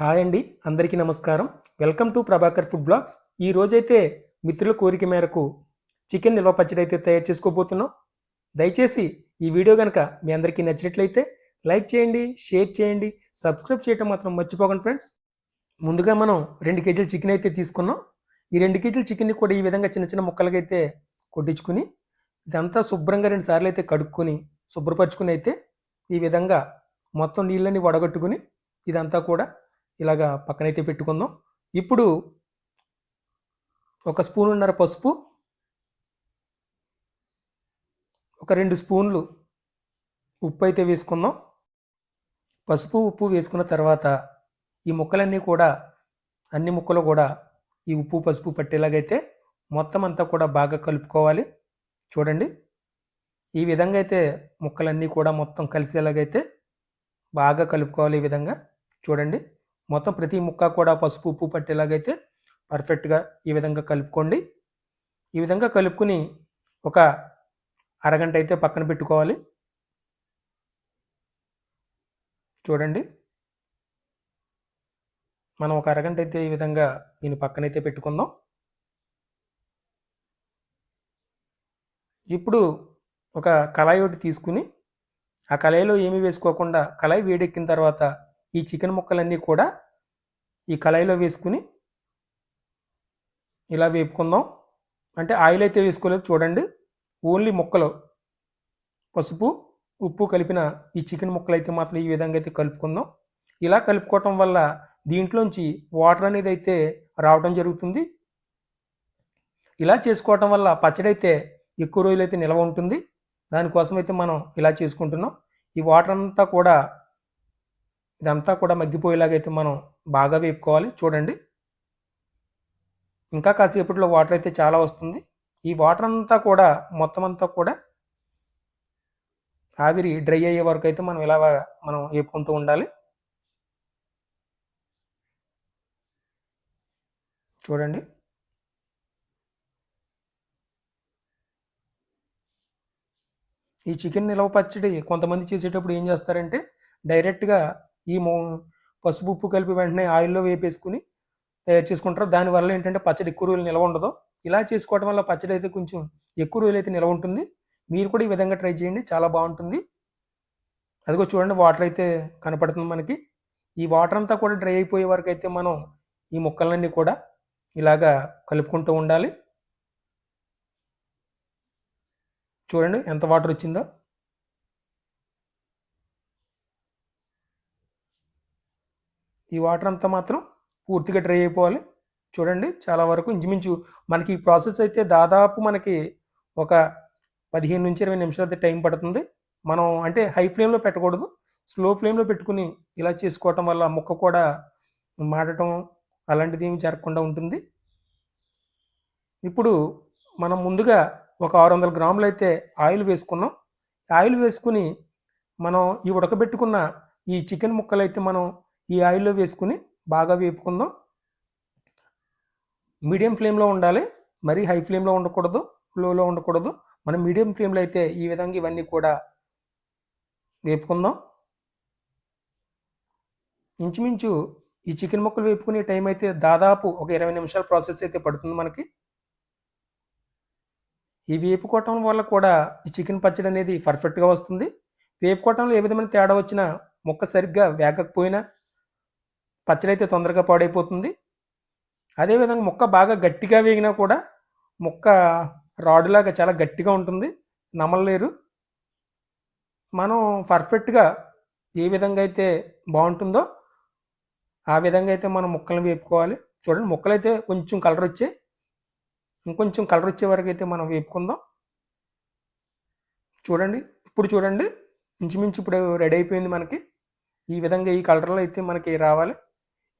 Hi అండి అందరికీ నమస్కారం. Welcome to Prabhakar food blogs. ఈ రోజైతే మిత్రుల కోరిక మేరకు చికెన్ నిల్వ పచ్చడి అయితే తయారు చేసుకోబోతున్నాం. దయచేసి ఈ వీడియో కనుక మీ అందరికీ నచ్చినట్లయితే లైక్ చేయండి షేర్ చేయండి సబ్స్క్రైబ్ చేయటం మాత్రం మర్చిపోకండి ఫ్రెండ్స్. ముందుగా మనం రెండు కేజీల చికెన్ అయితే తీసుకున్నాం. ఈ రెండు కేజీల చికెన్ని కూడా ఈ విధంగా చిన్న చిన్న ముక్కలుగా అయితే కొట్టించుకుని ఇదంతా శుభ్రంగా రెండు సార్లు అయితే కడుక్కొని శుభ్రపరచుకుని అయితే ఈ విధంగా మొత్తం నీళ్ళని వడగట్టుకుని ఇదంతా కూడా ఇలాగా పక్కనైతే పెట్టుకుందాం. ఇప్పుడు ఒక స్పూనున్నర పసుపు ఒక రెండు స్పూన్లు ఉప్పు అయితే వేసుకుందాం. పసుపు ఉప్పు వేసుకున్న తర్వాత ఈ ముక్కలన్నీ కూడా అన్ని ముక్కలు కూడా ఈ ఉప్పు పసుపు పట్టేలాగైతే మొత్తం అంతా కూడా బాగా కలుపుకోవాలి. చూడండి. ఈ విధంగా అయితే ముక్కలన్నీ కూడా మొత్తం కలిసేలాగైతే బాగా కలుపుకోవాలి ఈ విధంగా. చూడండి. మొత్తం ప్రతి ముక్క కూడా పసుపు ఉప్పు పట్టేలాగైతే పర్ఫెక్ట్గా ఈ విధంగా కలుపుకోండి. ఈ విధంగా కలుపుకుని ఒక అరగంట అయితే పక్కన పెట్టుకోవాలి. చూడండి. మనం ఒక అరగంట అయితే ఈ విధంగా దీన్ని పక్కనైతే పెట్టుకుందాం. ఇప్పుడు ఒక కళాయి ఒకటి తీసుకుని ఆ కళాయిలో ఏమీ వేసుకోకుండా కళాయి వేడెక్కిన తర్వాత ఈ చికెన్ ముక్కలన్నీ కూడా ఈ కళాయిలో వేసుకుని ఇలా వేపుకుందాం. అంటే ఆయిల్ అయితే వేసుకోలేదు చూడండి. ఓన్లీ ముక్కలు. పసుపు ఉప్పు కలిపిన ఈ చికెన్ ముక్కలు అయితే మాత్రం ఈ విధంగా అయితే కలుపుకుందాం. ఇలా కలుపుకోవటం వల్ల దీంట్లోంచి వాటర్ అనేది అయితే రావడం జరుగుతుంది. ఇలా చేసుకోవటం వల్ల పచ్చడి అయితే ఎక్కువ రోజులు అయితే నిల్వ ఉంటుంది. దానికోసం అయితే మనం ఇలా చేసుకుంటున్నాం. ఈ వాటర్ అంతా కూడా ఇదంతా కూడా మగ్గిపోయేలాగైతే మనం బాగా వేపుకోవాలి. చూడండి. ఇంకా కాసేపట్లో వాటర్ అయితే చాలా వస్తుంది. ఈ వాటర్ అంతా కూడా మొత్తం అంతా కూడా ఆవిరి డ్రై అయ్యే వరకు అయితే మనం ఇలా మనం వేపుకుంటూ ఉండాలి. చూడండి. ఈ చికెన్ నిలవ పచ్చడి కొంతమంది చేసేటప్పుడు ఏం చేస్తారంటే డైరెక్ట్గా ఈ మో పసుపు ఉప్పు కలిపి వెంటనే ఆయిల్లో వేపేసుకుని తయారు చేసుకుంటారు. దానివల్ల ఏంటంటే పచ్చడి ఎక్కువ రోజులు నిలవ ఉండదు. ఇలా చేసుకోవడం వల్ల పచ్చడి అయితే కొంచెం ఎక్కువ రోజులు అయితే నిలవ ఉంటుంది. మీరు కూడా ఈ విధంగా ట్రై చేయండి. చాలా బాగుంటుంది. అదిగో చూడండి వాటర్ అయితే కనపడుతుంది మనకి. ఈ వాటర్ అంతా కూడా డ్రై అయిపోయే వరకు అయితే మనం ఈ ముక్కలన్నీ కూడా ఇలాగా కలుపుకుంటూ ఉండాలి. చూడండి ఎంత వాటర్ వచ్చిందో. ఈ వాటర్ అంతా మాత్రం పూర్తిగా డ్రై అయిపోవాలి. చూడండి చాలా వరకు ఇంచుమించు మనకి ఈ ప్రాసెస్ అయితే దాదాపు మనకి ఒక పదిహేను నుంచి ఇరవై నిమిషాలు అయితే టైం పడుతుంది. మనం అంటే హై ఫ్లేమ్లో పెట్టకూడదు. స్లో ఫ్లేమ్లో పెట్టుకుని ఇలా చేసుకోవటం వల్ల ముక్క కూడా మాడటం అలాంటిది ఏమి జరగకుండా ఉంటుంది. ఇప్పుడు మనం ముందుగా ఒక ఆరు వందల గ్రాములు అయితే ఆయిల్ వేసుకున్నాం. ఆయిల్ వేసుకుని మనం ఈ ఉడకబెట్టుకున్న ఈ చికెన్ ముక్కలు అయితే మనం ఈ ఆయిల్లో వేసుకుని బాగా వేపుకుందాం. మీడియం ఫ్లేమ్లో ఉండాలి. మరీ హై ఫ్లేమ్లో ఉండకూడదు లోలో ఉండకూడదు. మనం మీడియం ఫ్లేమ్లో అయితే ఈ విధంగా ఇవన్నీ కూడా వేపుకుందాం. ఇంచుమించు ఈ చికెన్ ముక్కలు వేపుకునే టైం అయితే దాదాపు ఒక ఇరవై నిమిషాల ప్రాసెస్ అయితే పడుతుంది మనకి. ఈ వేపుకోవటం వల్ల కూడా ఈ చికెన్ పచ్చడి అనేది పర్ఫెక్ట్గా వస్తుంది. వేపుకోవటంలో ఏ విధమైన తేడా వచ్చినా ముక్క సరిగ్గా వేగకపోయినా పచ్చడి అయితే తొందరగా పాడైపోతుంది. అదేవిధంగా ముక్క బాగా గట్టిగా వేగినా కూడా ముక్క రాడులాగా చాలా గట్టిగా ఉంటుంది. నమలలేరు. మనం పర్ఫెక్ట్గా ఏ విధంగా అయితే బాగుంటుందో ఆ విధంగా అయితే మనం ముక్కలను వేపుకోవాలి. చూడండి ముక్కలు అయితే కొంచెం కలర్ వచ్చే ఇంకొంచెం కలర్ వచ్చే వరకు అయితే మనం వేపుకుందాం. చూడండి ఇప్పుడు చూడండి. ఇంచుమించు ఇప్పుడు రెడీ అయిపోయింది మనకి. ఈ విధంగా ఈ కలర్లో అయితే మనకి రావాలి.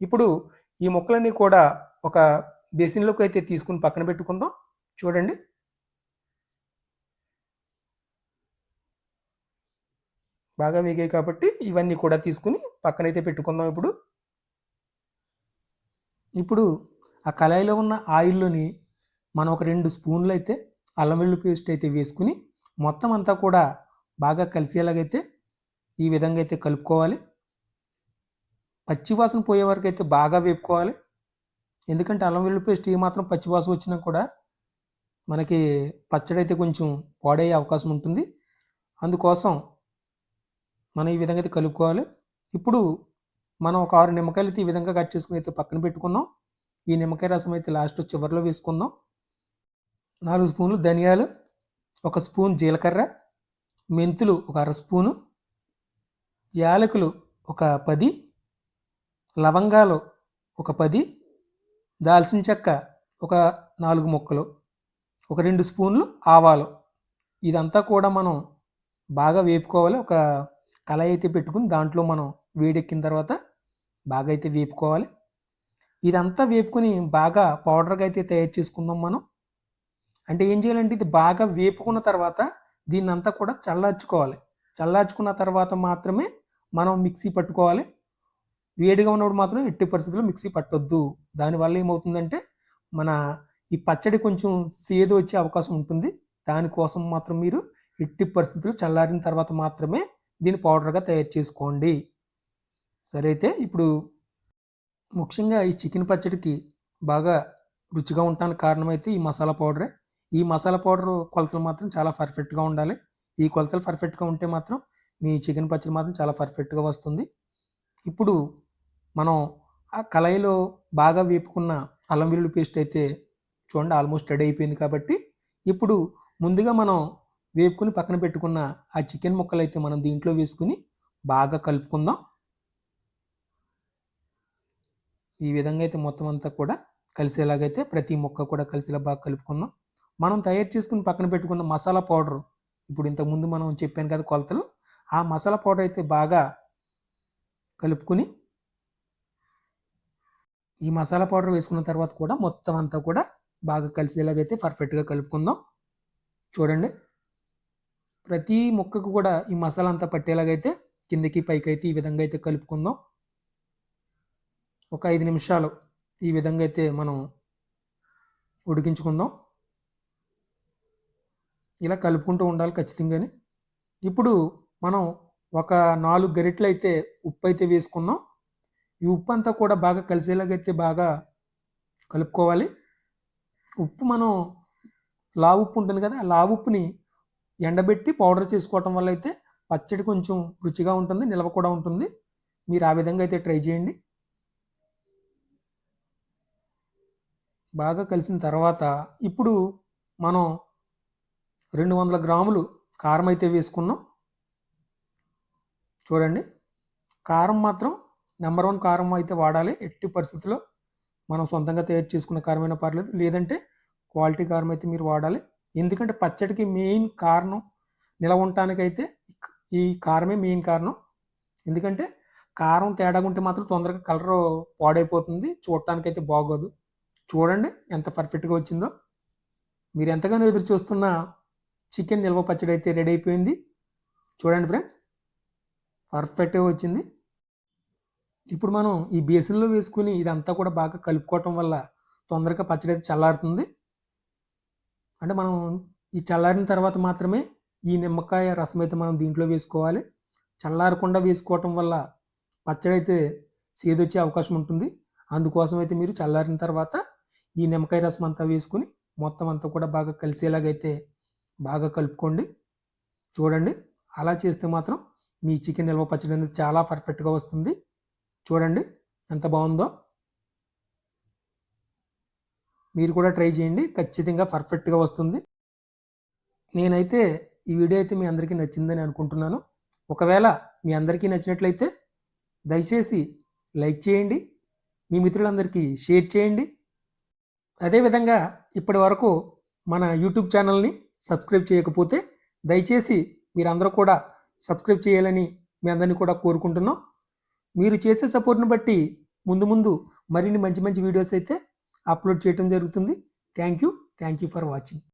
ఇప్పుడు ఈ ముక్కలన్నీ కూడా ఒక బేసిన్లోకి అయితే తీసుకుని పక్కన పెట్టుకుందాం. చూడండి. బాగా వేగాయి కాబట్టి ఇవన్నీ కూడా తీసుకుని పక్కనైతే పెట్టుకుందాం ఇప్పుడు. ఇప్పుడు ఆ కళాయిలో ఉన్న ఆయిల్లోని మనం ఒక రెండు స్పూన్లు అయితే అల్లం వెల్లుల్లి పేస్ట్ అయితే వేసుకుని మొత్తం అంతా కూడా బాగా కలిసేలాగైతే ఈ విధంగా అయితే కలుపుకోవాలి. పచ్చి వాసన పోయే వరకు అయితే బాగా వేపుకోవాలి. ఎందుకంటే అల్లం వెల్లుల్లి పేస్ట్ ఏ మాత్రం పచ్చి వాసన వచ్చినా కూడా మనకి పచ్చడి అయితే కొంచెం పాడయ్యే అవకాశం ఉంటుంది. అందుకోసం మనం ఈ విధంగా అయితే కలుపుకోవాలి. ఇప్పుడు మనం ఒక ఆరు నిమ్మకాయలు అయితే ఈ విధంగా కట్ చేసుకుని అయితే పక్కన పెట్టుకున్నాం. ఈ నిమ్మకాయ రసం అయితే లాస్ట్ చివరిలో వేసుకుందాం. నాలుగు స్పూన్లు ధనియాలు ఒక స్పూన్ జీలకర్ర మెంతులు ఒక అర స్పూను యాలకులు ఒక పది లవంగాలు ఒక పది దాల్చిన చెక్క ఒక నాలుగు ముక్కలు ఒక రెండు స్పూన్లు ఆవాలు. ఇదంతా కూడా మనం బాగా వేపుకోవాలి. ఒక కళాయి అయితే పెట్టుకుని దాంట్లో మనం వేడెక్కిన తర్వాత బాగా అయితే వేపుకోవాలి. ఇదంతా వేపుకొని బాగా పౌడర్గా అయితే తయారు చేసుకుందాం మనం. అంటే ఏం చేయాలంటే ఇది బాగా వేపుకున్న తర్వాత దీన్ని అంతా కూడా చల్లార్చుకోవాలి. చల్లార్చుకున్న తర్వాత మాత్రమే మనం మిక్సీ పట్టుకోవాలి. వేడిగా ఉన్నప్పుడు మాత్రం ఎట్టి పరిస్థితుల్లో మిక్సీ పట్టొద్దు. దానివల్ల ఏమవుతుందంటే మన ఈ పచ్చడి కొంచెం సేదు వచ్చే అవకాశం ఉంటుంది. దానికోసం మాత్రం మీరు ఎట్టి పరిస్థితులు చల్లారిన తర్వాత మాత్రమే దీన్ని పౌడర్గా తయారు చేసుకోండి. సరే అయితే ఇప్పుడు ముఖ్యంగా ఈ చికెన్ పచ్చడికి బాగా రుచిగా ఉండడానికి కారణమైతే ఈ మసాలా పౌడరే. ఈ మసాలా పౌడర్ కొలతలు మాత్రం చాలా పర్ఫెక్ట్గా ఉండాలి. ఈ కొలతలు పర్ఫెక్ట్గా ఉంటే మాత్రం మీ చికెన్ పచ్చడి మాత్రం చాలా పర్ఫెక్ట్గా వస్తుంది. ఇప్పుడు మనం ఆ కళాయిలో బాగా వేపుకున్న అల్లం వెల్లుల్లి పేస్ట్ అయితే చూడండి ఆల్మోస్ట్ రెడీ అయిపోయింది కాబట్టి ఇప్పుడు ముందుగా మనం వేపుకుని పక్కన పెట్టుకున్న ఆ చికెన్ ముక్కలు అయితే మనం దీంట్లో వేసుకుని బాగా కలుపుకుందాం. ఈ విధంగా అయితే మొత్తం అంతా కూడా కలిసేలాగైతే ప్రతి ముక్క కూడా కలిసేలా బాగా కలుపుకుందాం. మనం తయారు చేసుకుని పక్కన పెట్టుకున్న మసాలా పౌడర్ ఇప్పుడు ఇంతకుముందు మనం చెప్పాను కదా కొలతలు ఆ మసాలా పౌడర్ అయితే బాగా కలుపుకుని ఈ మసాలా పౌడర్ వేసుకున్న తర్వాత కూడా మొత్తం అంతా కూడా బాగా కలిసేలాగైతే పర్ఫెక్ట్గా కలుపుకుందాం. చూడండి. ప్రతి ముక్కకు కూడా ఈ మసాలా అంతా పట్టేలాగైతే కిందకి పైకి అయితే ఈ విధంగా అయితే కలుపుకుందాం. ఒక ఐదు నిమిషాలు ఈ విధంగా అయితే మనం ఉడికించుకుందాం. ఇలా కలుపుకుంటూ ఉండాలి ఖచ్చితంగానే. ఇప్పుడు మనం ఒక నాలుగు గరిటెలు అయితే ఉప్పు అయితే వేసుకున్నాం. ఈ ఉప్పు అంతా కూడా బాగా కలిసేలాగైతే బాగా కలుపుకోవాలి. ఉప్పు మనం లావు ఉప్పు ఉంటుంది కదా ఆ లావు ఉప్పుని ఎండబెట్టి పౌడర్ చేసుకోవటం వల్ల అయితే పచ్చడి కొంచెం రుచిగా ఉంటుంది నిల్వ కూడా ఉంటుంది. మీరు ఆ విధంగా అయితే ట్రై చేయండి. బాగా కలిసిన తర్వాత ఇప్పుడు మనం రెండు వందల గ్రాములు కారం అయితే వేసుకున్నాం. చూడండి కారం మాత్రం నెంబర్ వన్ కారం అయితే వాడాలి. ఎట్టి పరిస్థితుల్లో మనం సొంతంగా తయారు చేసుకున్న కారమైనా పర్లేదు. లేదంటే క్వాలిటీ కారం అయితే మీరు వాడాలి. ఎందుకంటే పచ్చడికి మెయిన్ కారణం నిలవ ఉండటానికైతే ఈ కారమే మెయిన్ కారణం. ఎందుకంటే కారం తేడాగా ఉంటే మాత్రం తొందరగా కలర్ పాడైపోతుంది. చూడటానికైతే బాగోదు. చూడండి ఎంత పర్ఫెక్ట్గా వచ్చిందో. మీరు ఎంతగానో ఎదురు చూస్తున్న చికెన్ నిల్వ పచ్చడి అయితే రెడీ అయిపోయింది. చూడండి ఫ్రెండ్స్. పర్ఫెక్ట్గా వచ్చింది. ఇప్పుడు మనం ఈ బేసిన్లో వేసుకుని ఇదంతా కూడా బాగా కలుపుకోవటం వల్ల తొందరగా పచ్చడి అయితే చల్లారుతుంది. అంటే మనం ఈ చల్లారిన తర్వాత మాత్రమే ఈ నిమ్మకాయ రసం అయితే మనం దీంట్లో వేసుకోవాలి. చల్లారకుండా వేసుకోవటం వల్ల పచ్చడి అయితే సేదొచ్చే అవకాశం ఉంటుంది. అందుకోసం అయితే మీరు చల్లారిన తర్వాత ఈ నిమ్మకాయ రసం అంతా వేసుకుని మొత్తం అంతా కూడా బాగా కలిసేలాగైతే బాగా కలుపుకోండి. చూడండి అలా చేస్తే మాత్రం మీ చికెన్ నిల్వ పచ్చడి అనేది చాలా పర్ఫెక్ట్గా వస్తుంది. చూడండి ఎంత బాగుందో. మీరు కూడా ట్రై చేయండి ఖచ్చితంగా పర్ఫెక్ట్గా వస్తుంది. నేనైతే ఈ వీడియో అయితే మీ అందరికీ నచ్చిందని అనుకుంటున్నాను. ఒకవేళ మీ అందరికీ నచ్చినట్లయితే దయచేసి లైక్ చేయండి మీ మిత్రులందరికీ షేర్ చేయండి. అదేవిధంగా ఇప్పటి వరకు మన యూట్యూబ్ ఛానల్ని సబ్స్క్రైబ్ చేయకపోతే దయచేసి మీరందరూ కూడా సబ్స్క్రైబ్ చేయాలని మీ అందరినీ కూడా కోరుకుంటున్నాం. మీరు చేసే సపోర్ట్ని బట్టి ముందు ముందు మరిన్ని మంచి మంచి వీడియోస్ అయితే అప్లోడ్ చేయడం జరుగుతుంది. Thank you thank you for watching